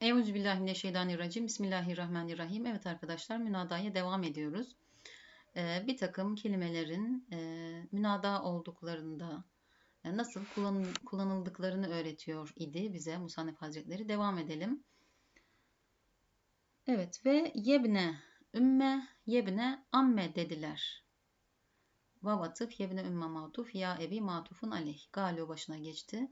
Euzubillahimineşşeytanirracim. Bismillahirrahmanirrahim. Evet arkadaşlar münadaya devam ediyoruz. Ee, bir takım kelimelerin e, münada olduklarında e, nasıl kullan, kullanıldıklarını öğretiyor idi bize Musannef Hazretleri. Devam edelim. Evet ve yebne ümme yebne amme dediler. Vav atıf yebne ümme matuf ya ebi matufun aleyh. Galo başına geçti.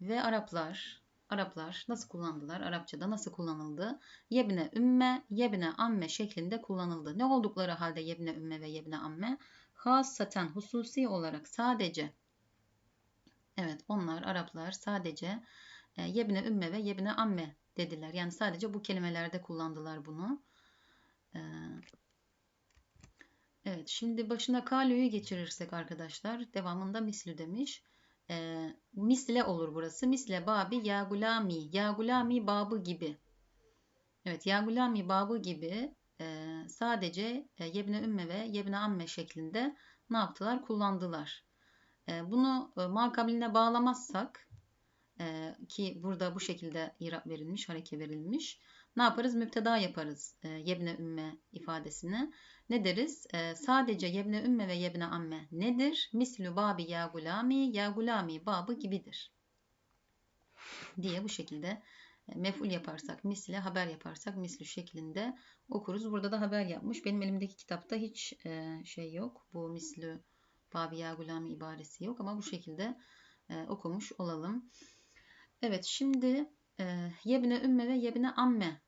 Ve Araplar Araplar nasıl kullandılar? Arapçada nasıl kullanıldı? Yebne ümme, yebne amme şeklinde kullanıldı. Ne oldukları halde yebne ümme ve yebne amme? Hasaten hususi olarak sadece Evet onlar Araplar sadece e, yebne ümme ve yebne amme dediler. Yani sadece bu kelimelerde kullandılar bunu. E, evet şimdi başına kalüyü geçirirsek arkadaşlar devamında mislü demiş e, misle olur burası. Misle babi ya gulami. Ya gulami babı gibi. Evet ya gulami babı gibi e, sadece e, yebne ümme ve yebne amme şeklinde ne yaptılar? Kullandılar. E, bunu e, makabiline bağlamazsak e, ki burada bu şekilde irab verilmiş, hareke verilmiş. Ne yaparız? Müpteda yaparız e, yebne ümme ifadesini. Ne deriz? E, sadece yebne ümme ve yebne amme nedir? Mislü babi ya gulami, ya gulami babı gibidir. Diye bu şekilde e, mef'ul yaparsak, misle haber yaparsak mislü şeklinde okuruz. Burada da haber yapmış. Benim elimdeki kitapta hiç e, şey yok. Bu mislü babi ya gulami ibaresi yok ama bu şekilde e, okumuş olalım. Evet şimdi e, yebne ümme ve yebne amme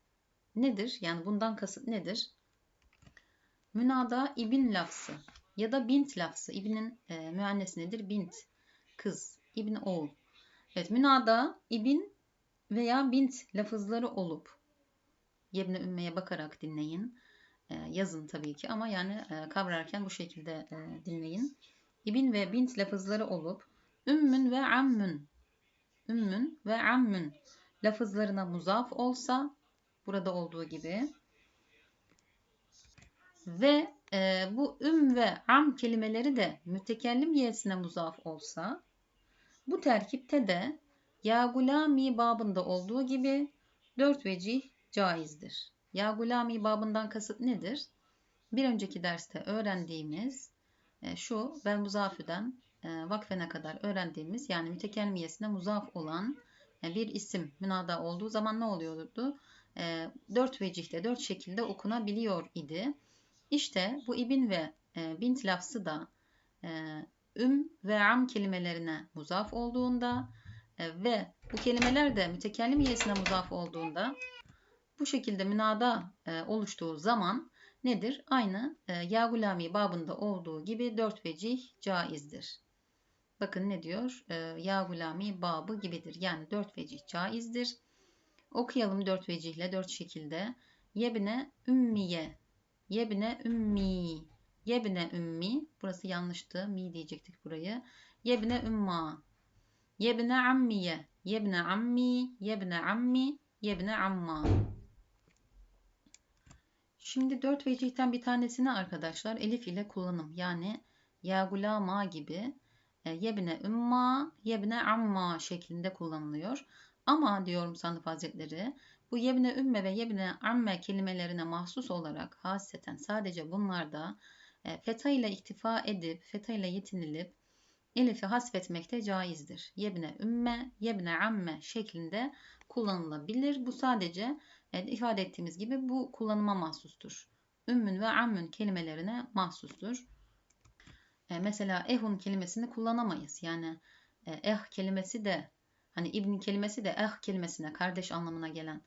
nedir? Yani bundan kasıt nedir? Münada ibn lafzı ya da bint lafzı. İbnin e, müennes nedir? Bint, kız, ibn oğul. Evet münada ibn veya bint lafızları olup yebne ümmeye bakarak dinleyin. E, yazın tabii ki ama yani e, kavrarken bu şekilde e, dinleyin. İbn ve bint lafızları olup ümmün ve ammün ümmün ve ammün lafızlarına muzaf olsa burada olduğu gibi ve e, bu üm ve am kelimeleri de mütekellim yesine muzaf olsa bu terkipte de ya gulami babında olduğu gibi dört vecih caizdir. Ya gulami babından kasıt nedir? Bir önceki derste öğrendiğimiz e, şu ben muzafüden e, vakfene kadar öğrendiğimiz yani mütekelmiyesine muzaf olan e, bir isim münada olduğu zaman ne oluyordu? E, dört vecihte, dört şekilde okunabiliyor idi. İşte bu ibn ve e, bint lafzı da e, üm ve am kelimelerine muzaf olduğunda e, ve bu kelimeler de mütekellim iyesine muzaf olduğunda bu şekilde münada e, oluştuğu zaman nedir? Aynı e, ya babında olduğu gibi dört vecih caizdir. Bakın ne diyor? E, ya babı gibidir. Yani dört vecih caizdir. Okuyalım dört vecihle, dört şekilde. Yebne ümmiye Yebne ümmi. Yebne ümmi. Burası yanlıştı. Mi diyecektik burayı. Yebne ümma. Yebne ammiye. Yebne ammi. Yebne ammi. Yebne amma. Şimdi dört vecihten bir tanesini arkadaşlar elif ile kullanım. Yani ya gulama gibi e, yebne ümma, yebne amma şeklinde kullanılıyor. Ama diyorum Sandık Hazretleri bu yebne ümme ve yebne amme kelimelerine mahsus olarak haseten sadece bunlarda e, feta ile iktifa edip, feta ile yetinilip elifi hasfetmekte caizdir. Yebne ümme, yebne amme şeklinde kullanılabilir. Bu sadece e, ifade ettiğimiz gibi bu kullanıma mahsustur. Ümmün ve ammün kelimelerine mahsustur. E, mesela ehun kelimesini kullanamayız. Yani e, eh kelimesi de hani ibn kelimesi de eh kelimesine kardeş anlamına gelen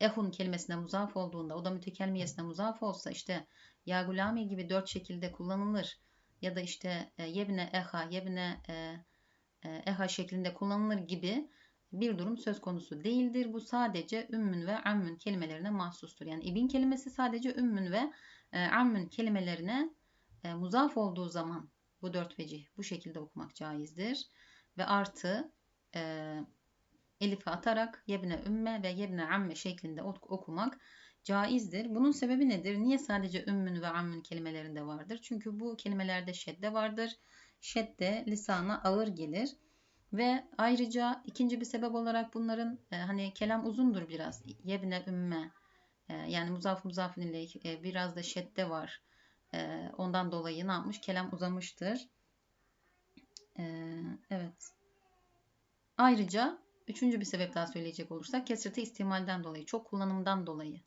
ehun kelimesine muzaf olduğunda o da mütekelmiyesine muzaf olsa işte ya gulami gibi dört şekilde kullanılır ya da işte e, yebne eha yebne e, e, eha şeklinde kullanılır gibi bir durum söz konusu değildir. Bu sadece ümmün ve ammün kelimelerine mahsustur. Yani ibn kelimesi sadece ümmün ve e, ammün kelimelerine e, muzaf olduğu zaman bu dört vecih bu şekilde okumak caizdir. Ve artı e, elifi atarak yebne ümme ve yebne amme şeklinde okumak caizdir. Bunun sebebi nedir? Niye sadece ümmün ve ammün kelimelerinde vardır? Çünkü bu kelimelerde şedde vardır. Şedde lisana ağır gelir. Ve ayrıca ikinci bir sebep olarak bunların e, hani kelam uzundur biraz. Yebne ümme e, yani muzaf muzafin ile e, biraz da şedde var. E, ondan dolayı ne yapmış? Kelam uzamıştır. E, evet. Ayrıca üçüncü bir sebep daha söyleyecek olursak kesreti istimalden dolayı, çok kullanımdan dolayı.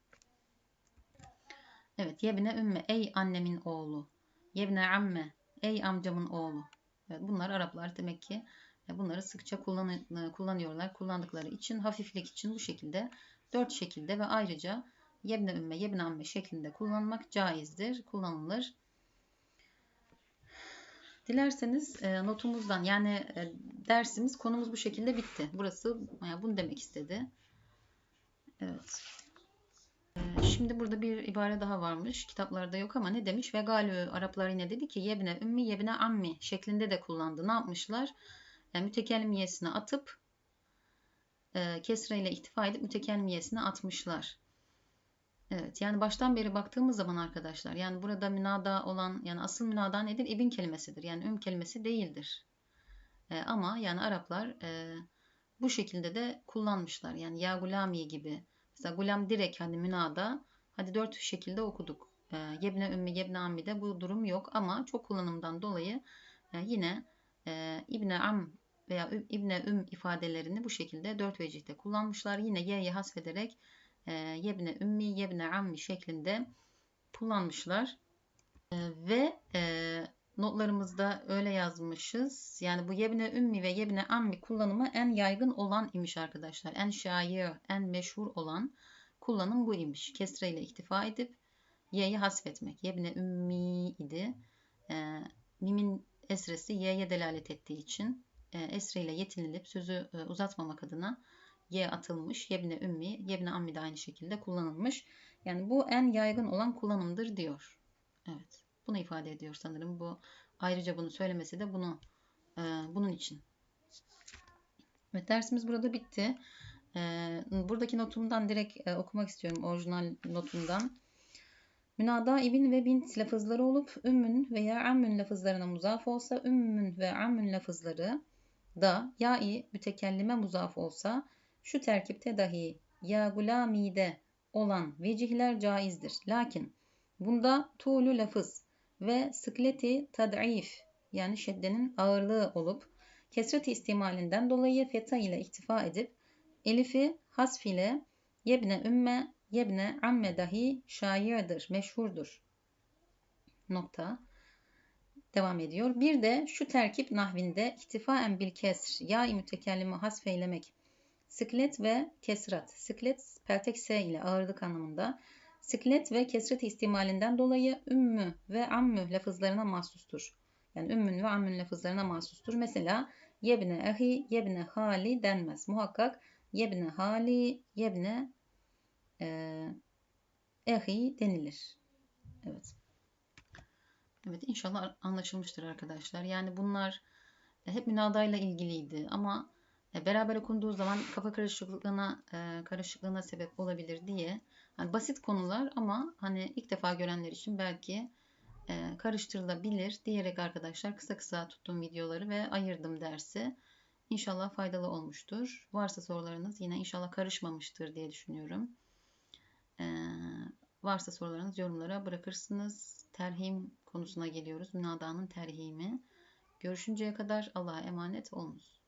Evet, yebne ümme, ey annemin oğlu. Yebne amme, ey amcamın oğlu. Evet, bunlar Araplar demek ki e, bunları sıkça kullan e, kullanıyorlar. Kullandıkları için, hafiflik için bu şekilde, dört şekilde ve ayrıca yebne ümme, yebne amme şeklinde kullanmak caizdir, kullanılır. Dilerseniz e, notumuzdan yani e, dersimiz konumuz bu şekilde bitti. Burası yani bunu demek istedi. Evet. E, şimdi burada bir ibare daha varmış. Kitaplarda yok ama ne demiş? Ve galü Araplar yine dedi ki yebne ümmi yebne ammi şeklinde de kullandı. Ne yapmışlar? Yani mütekellimiyesine atıp e, kesre ihtifa edip mütekellimiyesine atmışlar. Evet yani baştan beri baktığımız zaman arkadaşlar yani burada münada olan yani asıl münada nedir? İbin kelimesidir. Yani üm kelimesi değildir. E, ama yani Araplar e, bu şekilde de kullanmışlar. Yani ya gulami gibi. Mesela gulam direkt hani münada. Hadi dört şekilde okuduk. E, yebne ümmi yebne ammi de bu durum yok ama çok kullanımdan dolayı e, yine e, ibne am veya ibne üm ifadelerini bu şekilde dört vecihte kullanmışlar. Yine y'ye hasfederek e, yebne ümmi, yebne ammi şeklinde kullanmışlar. E, ve e, notlarımızda öyle yazmışız. Yani bu yebne ümmi ve yebne ammi kullanımı en yaygın olan imiş arkadaşlar. En şair, en meşhur olan kullanım bu imiş. Kesre ile iktifa edip y'yi hasfetmek. Yebne ümmi idi. E, mimin esresi y'ye delalet ettiği için e, esre ile yetinilip sözü e, uzatmamak adına y atılmış. Yebne ümmi, yebne ammi de aynı şekilde kullanılmış. Yani bu en yaygın olan kullanımdır diyor. Evet. Bunu ifade ediyor sanırım. Bu ayrıca bunu söylemesi de bunu e, bunun için. Evet dersimiz burada bitti. E, buradaki notumdan direkt e, okumak istiyorum orijinal notumdan. Münada ibn ve bint lafızları olup ümmün veya ammün lafızlarına muzaf olsa ümmün ve ammün lafızları da ya-i mütekellime muzaf olsa şu terkipte dahi ya gulamide olan vecihler caizdir. Lakin bunda tuğlu lafız ve sıkleti tad'if yani şeddenin ağırlığı olup kesret istimalinden dolayı feta ile iktifa edip elifi hasf ile yebne ümme yebne amme dahi şairdir, meşhurdur. Nokta. Devam ediyor. Bir de şu terkip nahvinde iktifaen bil kesr ya-i mütekellimi hasfeylemek Siklet ve kesrat. Siklet peltek ile ağırlık anlamında. Siklet ve kesret ihtimalinden dolayı ümmü ve ammü lafızlarına mahsustur. Yani ümmün ve ammün lafızlarına mahsustur. Mesela yebne ehi, yebne hali denmez. Muhakkak yebne hali, yebne e, ehi denilir. Evet. Evet inşallah anlaşılmıştır arkadaşlar. Yani bunlar hep münadayla ilgiliydi ama beraber okunduğu zaman kafa karışıklığına e, karışıklığına sebep olabilir diye hani basit konular ama hani ilk defa görenler için belki e, karıştırılabilir diyerek arkadaşlar kısa kısa tuttum videoları ve ayırdım dersi. İnşallah faydalı olmuştur. Varsa sorularınız yine inşallah karışmamıştır diye düşünüyorum. varsa sorularınız yorumlara bırakırsınız. Terhim konusuna geliyoruz. Münadanın terhimi. Görüşünceye kadar Allah'a emanet olunuz.